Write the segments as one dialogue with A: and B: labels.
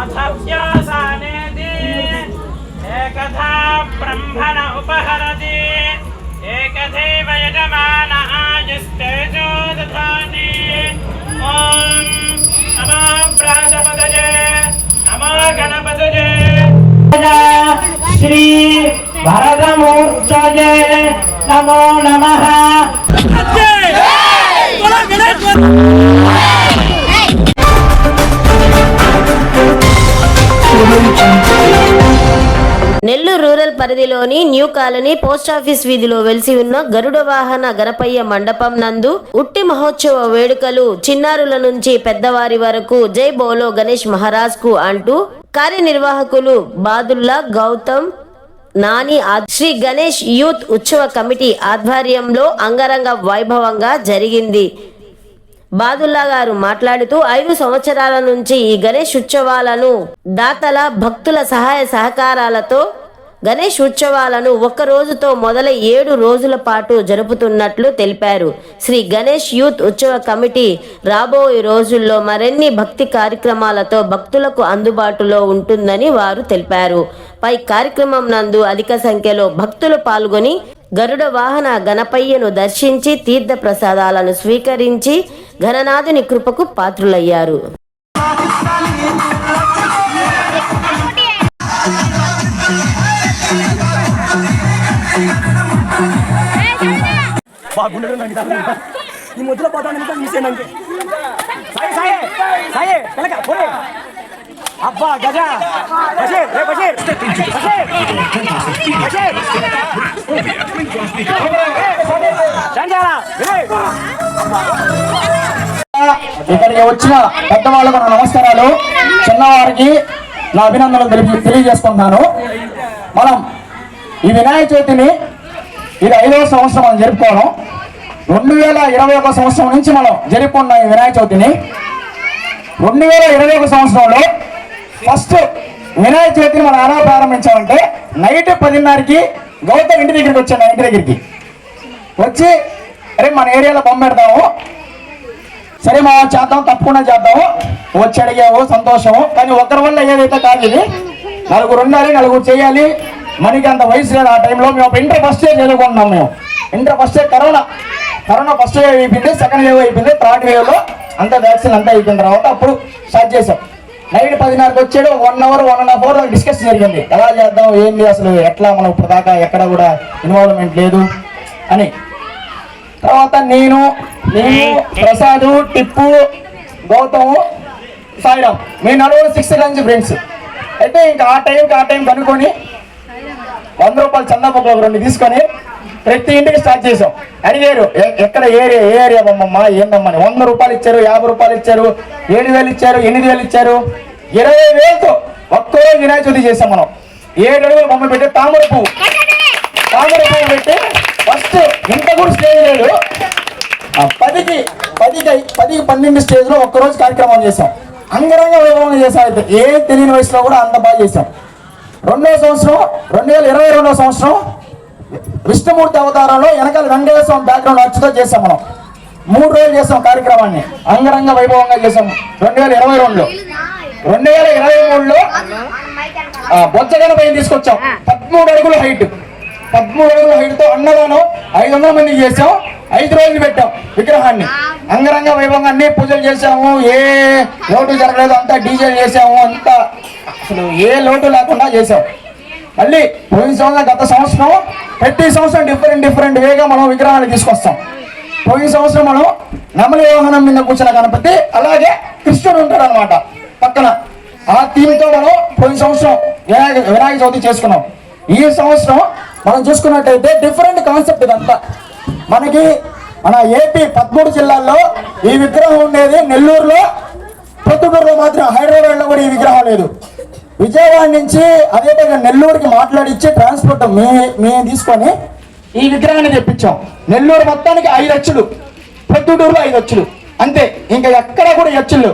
A: मथभ्यासानेति एकधा ब्रह्मण उपहरति। एकथैव यजमान आयुस्तेजो दधाति। ॐ नमो प्राजपतये नमो गणपतये श्री भरतमूर्तये नमो नमः।
B: నెల్లూరు రూరల్ పరిధిలోని న్యూ కాలనీ పోస్టాఫీస్ వీధిలో వెలిసి ఉన్న గరుడ వాహన గణపయ్య మండపం నందు ఉట్టి మహోత్సవ వేడుకలు చిన్నారుల నుంచి పెద్దవారి వరకు జై బోలో గణేష్ మహారాజ్కు అంటూ కార్యనిర్వాహకులు బాదుల్లా గౌతమ్ నాని ఆ- శ్రీ గణేష్ యూత్ ఉత్సవ కమిటీ ఆధ్వర్యంలో అంగరంగ వైభవంగా జరిగింది. బాదుల్లా గారు మాట్లాడుతూ ఐదు సంవత్సరాల నుంచి ఈ గణేష్ ఉత్సవాలను దాతల భక్తుల సహాయ సహకారాలతో గణేష్ ఉత్సవాలను ఒక్క రోజుతో మొదలై ఏడు రోజుల పాటు జరుపుతున్నట్లు తెలిపారు. శ్రీ గణేష్ యూత్ ఉత్సవ కమిటీ రాబోయే రోజుల్లో మరిన్ని భక్తి కార్యక్రమాలతో భక్తులకు అందుబాటులో ఉంటుందని వారు తెలిపారు. పై కార్యక్రమం నందు అధిక సంఖ్యలో భక్తులు పాల్గొని గరుడ వాహన గణపయ్యను దర్శించి తీర్థ ప్రసాదాలను స్వీకరించి ఘననాథుని కృపకు పాత్రులయ్యారు.
C: ఈ పోతాను సాయి సాయి సాయి పోరే. అబ్బా గజా. బషీర్ రే బషీర్. బషీర్ బషీర్. ఇక్కడికి వచ్చిన పెద్దవాళ్ళకు నా నమస్కారాలు. చిన్నవారికి నా అభినందనలు తెలిపి తెలియజేసుకుంటున్నాను మనం ఈ వినాయక చవితిని ఇది ఐదవ సంవత్సరం మనం జరుపుకోవడం రెండు వేల ఇరవై ఒక సంవత్సరం నుంచి మనం జరుపుకున్న ఈ వినాయక చవితిని. రెండు వేల ఇరవై ఒక సంవత్సరంలో ఫస్ట్ వినాయక చవితిని మనం ఎలా ప్రారంభించామంటే నైట్ పదిన్నరకి గౌతమ్ ఇంటి దగ్గరికి వచ్చాను ఇంటి దగ్గరికి. వచ్చి అరే మన ఏరియాలో బొమ్మ పెడతాము. సరే మా చేద్దాం తప్పకుండా చేద్దాము. వచ్చి అడిగావు సంతోషము. కానీ ఒకరి వల్ల ఏదైతే కాదు ఇది నలుగురు ఉండాలి నలుగురు చేయాలి. మనకి అంత వయసు లేదు ఆ టైంలో మేము ఇంటర్ ఫస్ట్ ఇయర్ చదువుకుంటున్నాం మేము. Inter first year corona. Corona first wave అయిపోయింది సెకండ్ వేవ్ అయిపోయింది థర్డ్ వేవ్లో అంత అంతా వ్యాక్సిన్ అంతా అయిపోయిన తర్వాత అప్పుడు స్టార్ట్ చేసాం నైట్ పదిన్నరకు వచ్చాడు one hour one and half hour discuss జరిగింది. ఎలా చేద్దాం ఏంది అసలు ఎట్లా మనం ఇప్పుడు దాకా ఎక్కడ కూడా ఇన్వాల్వ్మెంట్ లేదు అని. తర్వాత నేను నేను ప్రసాద్ టిప్పు గౌతమ్ సాయిరామ్. మీ నలుగురు సిక్స్త్ నుంచి ఫ్రెండ్స్ అయితే ఇంకా ఆ టైంకి ఆ టైం కనుక్కొని వంద రూపాయలు చందాపక్క ఒక రెండు తీసుకొని ప్రతి ఇంటికి స్టార్ట్ చేసాం అడిగారు "ఎ- ఎక్కడ ఏరియా ఏ ఏరియా బొమ్మమ్మ ఏందమ్మని వంద రూపాయలు ఇచ్చారు యాభై రూపాయలు ఇచ్చారు ఏడు వేలు ఇచ్చారు ఎనిమిది వేలు ఇచ్చారు. ఇరవై వేలతో ఒక్కరోజు వినాయక చవితి చేసాం మనం. ఏడు అడుగులు బొమ్మ పెట్టి తామర పువ్వు. తామర పువ్వు పెట్టి ఫస్ట్ ఇంత కూడా స్టేజ్ లేదు. పదికి పదికి పదికి పన్నెండు స్టేజ్లో ఒక్కరోజు కార్యక్రమం చేశాం. అంగరంగ వైభవంగా చేశాం అయితే. ఏ తెలియని వయసులో కూడా అంత బాగా చేశాం. రెండో సంవత్సరం రెండు వేల ఇరవై రెండో సంవత్సరం విష్ణుమూర్తి అవతారంలో వెనకాల వెంకటేశ్వర స్వామి బ్యాక్గ్రౌండ్ అర్చుతో చేసాం మనం. మూడు రోజులు చేసాం కార్యక్రమాన్ని. అంగరంగ వైభవంగా చేసాం రెండు వేల ఇరవై రెండులో. రెండు వేల ఇరవై మూడులో ఆ, బొజ్జ తీసుకొచ్చాం. పదమూడు అడుగులు హైట్ పదమూడు అడుగుల హైట్ అన్నదానం ఐదు వందల మంది చేసాం ఐదు రోజులు పెట్టాం విగ్రహాన్ని. అంగరంగ వైభవంగా అన్ని పూజలు చేసాము ఏ లోటు జరగలేదు అంతా డీజే చేసాము అంతా. అసలు ఏ లోటు లేకుండా చేసాం మళ్ళీ పోయిన సంవత్సరం గత సంవత్సరం ప్రతి సంవత్సరం డిఫరెంట్ డిఫరెంట్ వేగా మనం విగ్రహాలు తీసుకొస్తాం. పోయిన సంవత్సరం మనం నమలి వాహనం మీద కూర్చున్న గణపతి అలాగే కృష్ణుడు ఉంటాడు అనమాట పక్కన. ఆ థీమ్తో మనం పోయిన సంవత్సరం వినాయక వినాయక చవితి చేసుకున్నాం. ఈ సంవత్సరం మనం చూసుకున్నట్టయితే డిఫరెంట్ కాన్సెప్ట్ ఇదంతా. మనకి మన ఏపీ పదమూడు జిల్లాల్లో ఈ విగ్రహం ఉండేది నెల్లూరులో. పొద్దుటూరులో మాత్రం హైదరాబాద్లో కూడా ఈ విగ్రహం లేదు. విజయవాడ నుంచి అదేవిధంగా నెల్లూరుకి మాట్లాడిచ్చి ట్రాన్స్పోర్ట్ మే మేము తీసుకొని ఈ విగ్రహాన్ని తెప్పించాం. నెల్లూరు మొత్తానికి ఐదు అచ్చులు. పొద్దుటూరులో ఐదు అచ్చులు. అంతే. ఇంకా ఎక్కడ కూడా అచ్చులు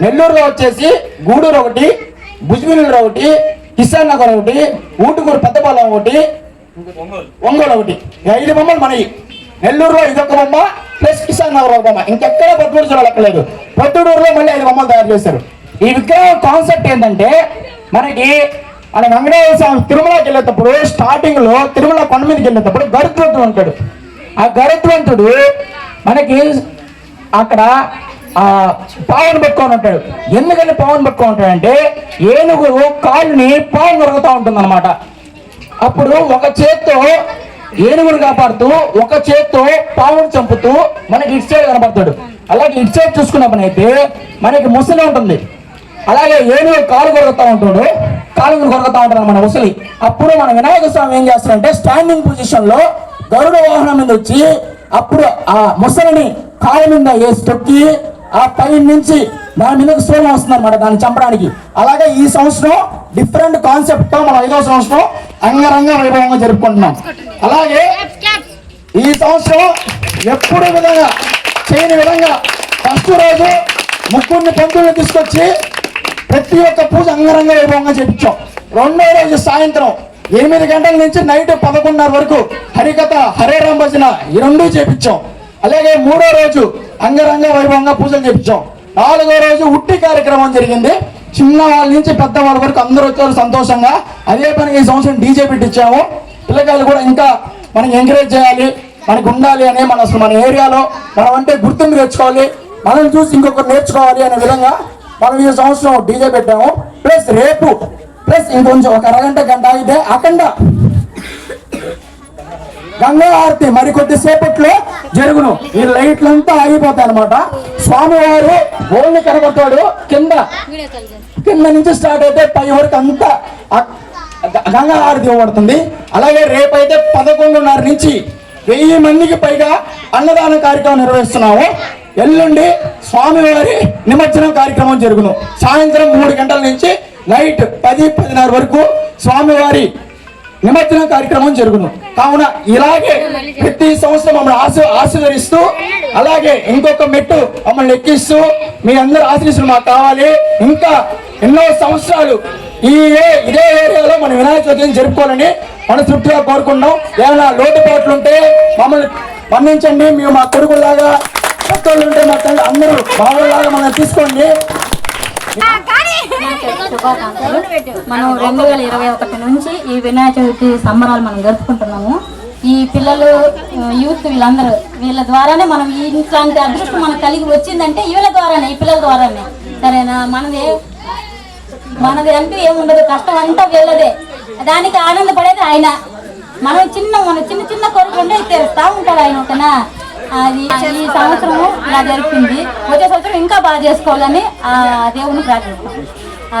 C: నెల్లూరులో వచ్చేసి గూడూరు ఒకటి భుజ్మినూరు ఒకటి కిసాన్ నగర్ ఒకటి ఊటుకూరు పెద్దపాలెం ఒకటి ఒంగోలు ఒకటి. ఐదు బొమ్మలు మనవి. నెల్లూరులో ఇదొక బొమ్మ ప్లస్ కిసాన్ నగర్ ఒక బొమ్మ. ఇంకెక్కడ పొద్దుటూరు జిల్లా లెక్కలేదు మళ్ళీ ఐదు బొమ్మలు తయారు చేశారు. ఈ విగ్రహం కాన్సెప్ట్ ఏంటంటే మనకి మన వెంకటేశ్వర స్వామి తిరుమలకి వెళ్ళేటప్పుడు స్టార్టింగ్లో తిరుమల కొండ మీదకి వెళ్ళేటప్పుడు గరుత్వంతుడు ఉంటాడు. ఆ గరుత్వంతుడు మనకి అక్కడ ఆ పావును పెట్టుకొని ఉంటాడు. ఎందుకని పావును పెట్టుకొని ఉంటాడంటే ఏనుగు కాళ్ళని పావును దొరుకుతూ ఉంటుంది అప్పుడు ఒక చేత్తో ఏనుగును కాపాడుతూ ఒక చేత్తో పావును చంపుతూ మనకి ఇటు సైడ్ కనపడతాడు అలాగే ఇటు సైడ్ చూసుకున్నప్పుడైతే మనకి ముసలి ఉంటుంది. అలాగే ఏనుగు కాలు కొరకుతా ఉంటాడు. కాలు కొరకుతా ఉంటాడు మన ముసలి. అప్పుడు మన వినాయక స్వామి ఏం చేస్తాడంటే స్టాండింగ్ పొజిషన్లో గరుడ వాహనం మీద వచ్చి అప్పుడు ఆ ముసలిని కాలు మీద వేసి తొక్కి ఆ పై నుంచి దాని మీద సోలం వస్తుంది అనమాట దాన్ని చంపడానికి. అలాగే ఈ సంవత్సరం డిఫరెంట్ కాన్సెప్ట్తో మనం ఐదో సంవత్సరం అంగరంగ వైభవంగా జరుపుకుంటున్నాం. అలాగే ఈ సంవత్సరం ఎప్పుడు విధంగా చేయని విధంగా ఫస్ట్ రోజు ముగ్గురిని పంతులు తీసుకొచ్చి ప్రతి ఒక్క పూజ అంగరంగ వైభవంగా చేపించాం. రెండో రోజు సాయంత్రం ఎనిమిది గంటల నుంచి నైట్ పదకొండున్నర వరకు హరికథ హరే భజన ఈ రెండు చేపించాం. అలాగే మూడో రోజు అంగరంగ వైభవంగా పూజలు చేపించాం. నాలుగో రోజు ఉట్టి కార్యక్రమం జరిగింది. చిన్న వాళ్ళ నుంచి పెద్ద వాళ్ళ వరకు అందరూ వచ్చారు సంతోషంగా. అదే పని ఈ సంవత్సరం డీజే పెట్టించాము పిల్లకాయలు కూడా ఇంకా మనకి ఎంకరేజ్ చేయాలి మనకు ఉండాలి అనే మన అసలు మన ఏరియాలో మనం అంటే గుర్తింపు తెచ్చుకోవాలి మనం చూసి ఇంకొకరు నేర్చుకోవాలి అనే విధంగా మనం ఈ సంవత్సరం డీజే పెట్టాము. ప్లస్ రేపు ప్లస్ ఇంకొంచెం ఒక అరగంట గంట అయితే అఖండ గంగా ఆరతి మరి కొద్దిసేపట్లో జరుగును. ఈ లైట్లంతా ఆగిపోతాయి అనమాట స్వామివారు బోల్ని కనబడతాడు. కింద కింద నుంచి స్టార్ట్ అయితే పై వరకు అంతా గంగా ఆరతి ఇవ్వబడుతుంది. అలాగే రేపైతే పదకొండున్నర నుంచి వెయ్యి మందికి పైగా అన్నదాన కార్యక్రమం నిర్వహిస్తున్నాము. ఎల్లుండి స్వామివారి నిమజ్జనం కార్యక్రమం జరుగును. సాయంత్రం మూడు గంటల నుంచి నైట్ పది పదిన్నర వరకు స్వామివారి నిమజ్జనం కార్యక్రమం జరుగును. కావున ఇలాగే ప్రతి సంవత్సరం మమ్మల్ని ఆశ ఆశీర్వదిస్తూ అలాగే ఇంకొక మెట్టు మమ్మల్ని ఎక్కిస్తూ మీ అందరు ఆశీస్సులు మాకు కావాలి. ఇంకా ఎన్నో సంవత్సరాలు ఈ ఏ- ఇదే ఏరియాలో మనం వినాయక చవితిని జరుపుకోవాలని మనస్ఫూర్తిగా కోరుకున్నాం ఏమైనా లోటుపాట్లు ఉంటే మమ్మల్ని మన్నించండి. మేము మా కొడుకులాగా భక్తులు ఉంటే మా తల్లి అందరూ బావులాగా మనల్ని తీసుకోండి.
D: శుభాకాంక్షలు మనం రెండు వేల ఇరవై ఒకటి నుంచి ఈ వినాయక చవితి సంబరాలు మనం జరుపుకుంటున్నాము. ఈ పిల్లలు యూత్ వీళ్ళందరూ వీళ్ళ ద్వారానే మనం ఇట్లాంటి అదృష్టం మనకు కలిగి వచ్చిందంటే వీళ్ళ ద్వారానే ఈ పిల్లల ద్వారానే. సరేనా? మనది మనది అంటూ ఏముండదు కష్టం అంతా వీళ్ళదే. దానికి ఆనందపడేది ఆయన. మనం చిన్న మన చిన్న చిన్న కోరికలు ఉంటే తెరుస్తా ఉంటాడు ఆయన ఒకనా అది ఈ సంవత్సరం ఇలా జరిపింది. వచ్చే సంవత్సరం ఇంకా బాగా చేసుకోవాలని ఆ దేవుని ప్రార్థిస్తాం. ఆ